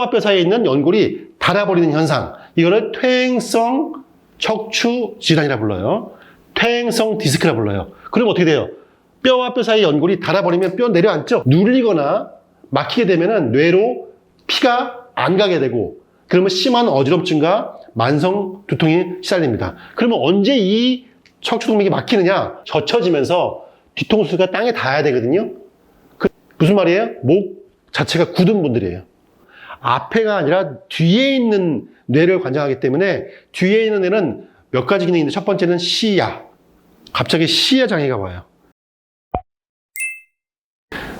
뼈와 뼈 사이에 있는 연골이 닳아버리는 현상. 이거를 퇴행성 척추 질환이라 불러요. 퇴행성 디스크라 불러요. 그럼 어떻게 돼요? 뼈와 뼈 사이 연골이 닳아버리면 뼈 내려앉죠? 눌리거나 막히게 되면은 뇌로 피가 안 가게 되고 그러면 심한 어지럼증과 만성 두통이 시달립니다. 그러면 언제 이 척추 동맥이 막히느냐? 젖혀지면서 뒤통수가 땅에 닿아야 되거든요. 그 무슨 말이에요? 목 자체가 굳은 분들이에요. 앞에가 아니라 뒤에 있는 뇌를 관장하기 때문에 뒤에 있는 뇌는 몇 가지 기능이 있는데 첫 번째는 시야. 갑자기 시야 장애가 와요.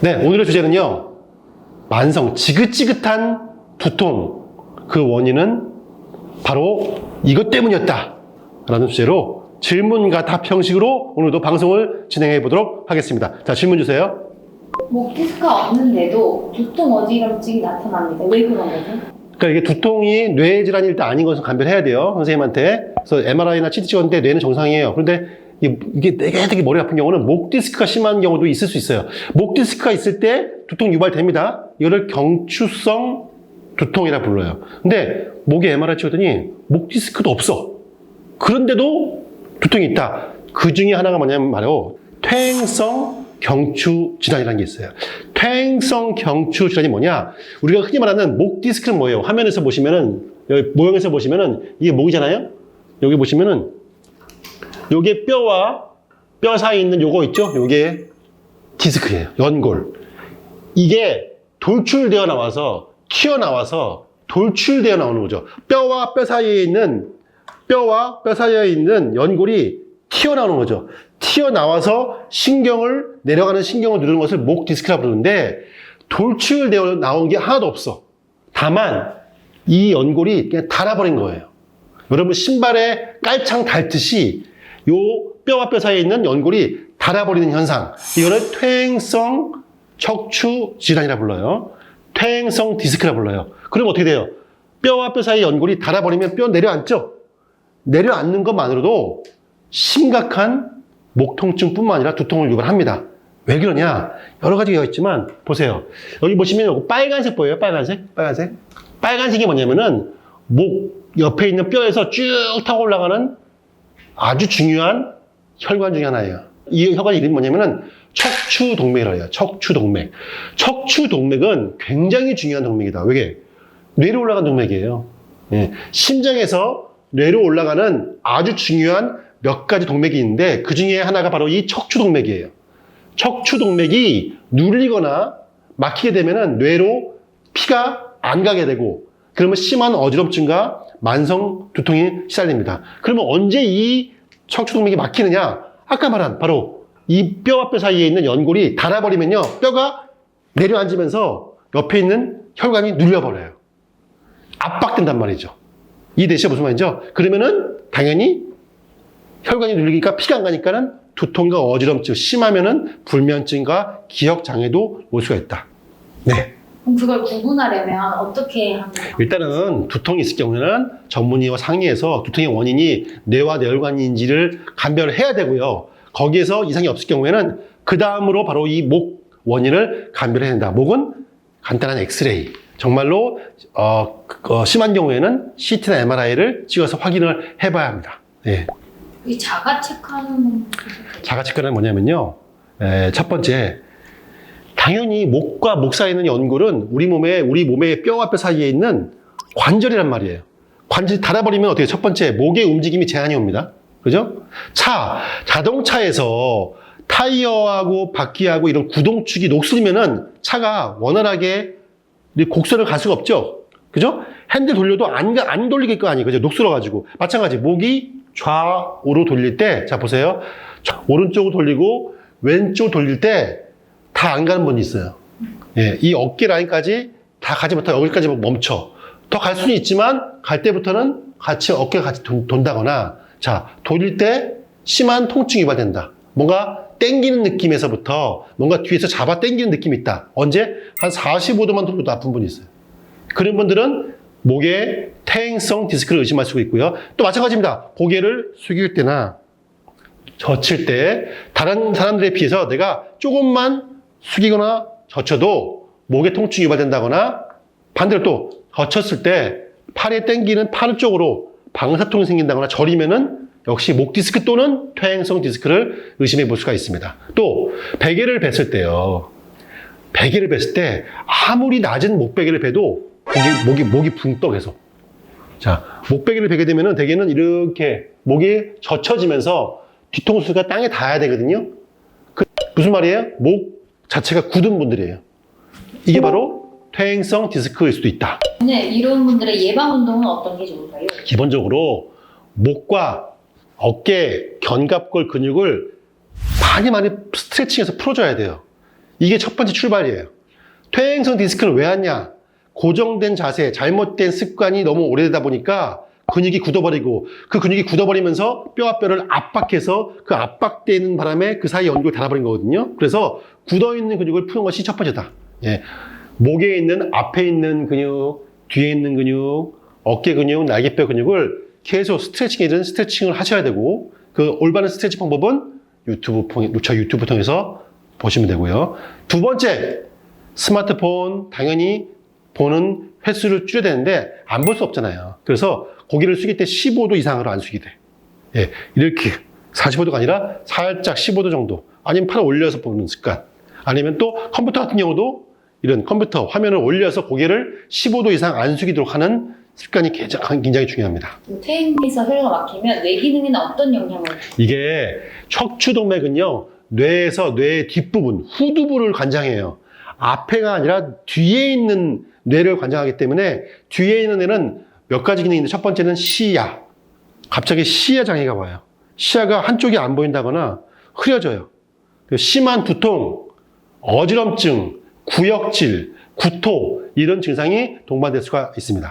네, 오늘의 주제는요. 만성 지긋지긋한 두통. 그 원인은 바로 이것 때문이었다. 라는 주제로 질문과 답 형식으로 오늘도 방송을 진행해 보도록 하겠습니다. 자, 질문 주세요. 목 디스크가 없는데도 두통 어지럼증이 나타납니다. 왜 그런 거죠? 그러니까 이게 두통이 뇌 질환일 때 아닌 것은 감별해야 돼요. 선생님한테. 그래서 MRI나 CT 찍었는데 뇌는 정상이에요. 그런데 이게- 이게 되게 되게 머리 아픈 경우는 목 디스크가 심한 경우도 있을 수 있어요. 목 디스크가 있을 때 두통 유발됩니다. 이거를 경추성 두통이라 불러요. 근데 목에 MRI 찍었더니 목 디스크도 없어. 그런데도 두통이 있다. 그 중에 하나가 뭐냐면 말이요. 퇴행성 경추 질환이라는 게 있어요. 퇴행성 경추 질환이 뭐냐? 우리가 흔히 말하는 목 디스크는 뭐예요? 화면에서 보시면은 여기 모형에서 보시면은 이게 목이잖아요. 여기 보시면은 요게 뼈와 뼈 사이에 있는 요거 있죠? 요게 디스크예요. 연골. 이게 돌출되어 나와서 튀어나와서 돌출되어 나오는 거죠. 뼈와 뼈 사이에 있는 뼈와 뼈 사이에 있는 연골이 튀어나오는 거죠. 튀어나와서 신경을 내려가는 신경을 누르는 것을 목 디스크라 부르는데 돌출되어 나온 게 하나도 없어. 다만 이 연골이 그냥 닳아버린 거예요. 여러분 신발에 깔창 닳듯이 요 뼈와 뼈 사이에 있는 연골이 닳아버리는 현상. 이거를 퇴행성 척추 질환이라 불러요. 퇴행성 디스크라 불러요. 그럼 어떻게 돼요? 뼈와 뼈 사이 연골이 닳아버리면 뼈 내려앉죠? 내려앉는 것만으로도 심각한 목 통증뿐만 아니라 두통을 유발합니다. 왜 그러냐? 여러 가지가 있지만 보세요. 여기 보시면 여기 빨간색 보여요? 빨간색? 빨간색? 빨간색이 뭐냐면은 목 옆에 있는 뼈에서 쭉 타고 올라가는 아주 중요한 혈관 중에 하나예요. 이 혈관 이름이 뭐냐면은 척추동맥이라고 해요. 척추동맥. 척추동맥은 굉장히 중요한 동맥이다. 왜? 뇌로 올라간 동맥이에요. 예. 심장에서 뇌로 올라가는 아주 중요한 몇 가지 동맥이 있는데 그 중에 하나가 바로 이 척추 동맥이에요. 척추 동맥이 눌리거나 막히게 되면은 뇌로 피가 안 가게 되고 그러면 심한 어지럼증과 만성 두통이 시달립니다. 그러면 언제 이 척추 동맥이 막히느냐? 아까 말한 바로 이 뼈와 뼈 사이에 있는 연골이 닳아버리면요. 뼈가 내려앉으면서 옆에 있는 혈관이 눌려버려요. 압박된단 말이죠. 이 대시가 무슨 말이죠? 그러면은 당연히 혈관이 눌리니까 피가 안 가니까는 두통과 어지럼증, 심하면은 불면증과 기억 장애도 올 수가 있다. 네. 그럼 그걸 구분하려면 어떻게 하면 일단은 두통이 있을 경우에는 전문의와 상의해서 두통의 원인이 뇌와 뇌혈관인지를 감별을 해야 되고요. 거기에서 이상이 없을 경우에는 그 다음으로 바로 이 목 원인을 감별해야 된다. 목은 간단한 엑스레이. 정말로 어, 어, 심한 경우에는 CT나 MRI를 찍어서 확인을 해봐야 합니다. 예. 이 자가 체크하는 자가 체크는 뭐냐면요. 에, 첫 번째, 당연히 목과 목 사이에 있는 연골은 우리 몸에, 우리 몸의 뼈와 뼈 사이에 있는 관절이란 말이에요. 관절이 닳아버리면 어떻게, 첫 번째, 목의 움직임이 제한이 옵니다. 그죠? 차, 자동차에서 타이어하고 바퀴하고 이런 구동축이 녹슬면은 차가 원활하게 이 곡선을 갈 수가 없죠. 그죠? 핸들 돌려도 안, 가- 안 돌리길 거 아니에요. 그죠? 녹슬어가지고. 마찬가지. 목이 좌우로 돌릴 때, 자, 보세요. 좌- 오른쪽으로 돌리고 왼쪽 돌릴 때 다 안 가는 분이 있어요. 예, 이 어깨 라인까지 다 가지 못하고 여기까지 멈춰. 더 갈 수는 있지만 갈 때부터는 같이 어깨가 같이 돈, 돈다거나 자, 돌릴 때 심한 통증이 유발된다. 뭔가 땡기는 느낌에서부터 뭔가 뒤에서 잡아 땡기는 느낌이 있다. 언제? 한 45도만 돌려도 아픈 분이 있어요. 그런 분들은 목에 퇴행성 디스크를 의심할 수가 있고요. 또 마찬가지입니다. 고개를 숙일 때나 젖힐 때 다른 사람들에 비해서 내가 조금만 숙이거나 젖혀도 목에 통증이 유발된다거나 반대로 또 거쳤을 때 팔에 당기는 팔 쪽으로 방사통이 생긴다거나 저리면은 역시 목 디스크 또는 퇴행성 디스크를 의심해 볼 수가 있습니다. 또 베개를 뱉을 때요. 베개를 뱉을 때 아무리 낮은 목베개를 베도 목이 목이 목이 붕떠 계속. 자, 목베개를 베게 되면은 대개는 이렇게 목이 젖혀지면서 뒤통수가 땅에 닿아야 되거든요. 그 무슨 말이에요? 목 자체가 굳은 분들이에요. 이게 바로 퇴행성 디스크일 수도 있다. 네, 이런 분들의 예방 운동은 어떤 게 좋을까요? 기본적으로 목과 어깨, 견갑골 근육을 많이 많이 스트레칭해서 풀어줘야 돼요. 이게 첫 번째 출발이에요. 퇴행성 디스크는 왜 왔냐? 고정된 자세, 잘못된 습관이 너무 오래되다 보니까 근육이 굳어버리고 그 근육이 굳어버리면서 뼈와 뼈를 압박해서 그 압박되는 바람에 그 사이 연골 닫아버린 거거든요. 그래서 굳어있는 근육을 푸는 것이 첫 번째다. 예. 목에 있는 앞에 있는 근육, 뒤에 있는 근육, 어깨 근육, 날개뼈 근육을 계속 스트레칭이든 스트레칭을 하셔야 되고 그 올바른 스트레칭 방법은 유튜브 통- 저 유튜브 통해서 보시면 되고요. 두 번째 스마트폰 당연히 보는 횟수를 줄여야 되는데 안 볼 수 없잖아요. 그래서 고개를 숙일 때 15도 이상으로 안 숙이게 돼. 예, 이렇게 45도가 아니라 살짝 15도 정도 아니면 팔을 올려서 보는 습관 아니면 또 컴퓨터 같은 경우도 이런 컴퓨터 화면을 올려서 고개를 15도 이상 안 숙이도록 하는 습관이 굉장히 중요합니다. 퇴행해서 혈관 막히면 뇌 기능에는 어떤 영향을? 이게 척추동맥은요, 뇌에서 뇌의 뒷부분, 후두부를 관장해요. 앞에가 아니라 뒤에 있는 뇌를 관장하기 때문에 뒤에 있는 뇌는 몇 가지 기능이 있는데 첫 번째는 시야. 갑자기 시야 장애가 와요. 시야가 한쪽이 안 보인다거나 흐려져요. 심한 두통, 어지럼증, 구역질, 구토 이런 증상이 동반될 수가 있습니다.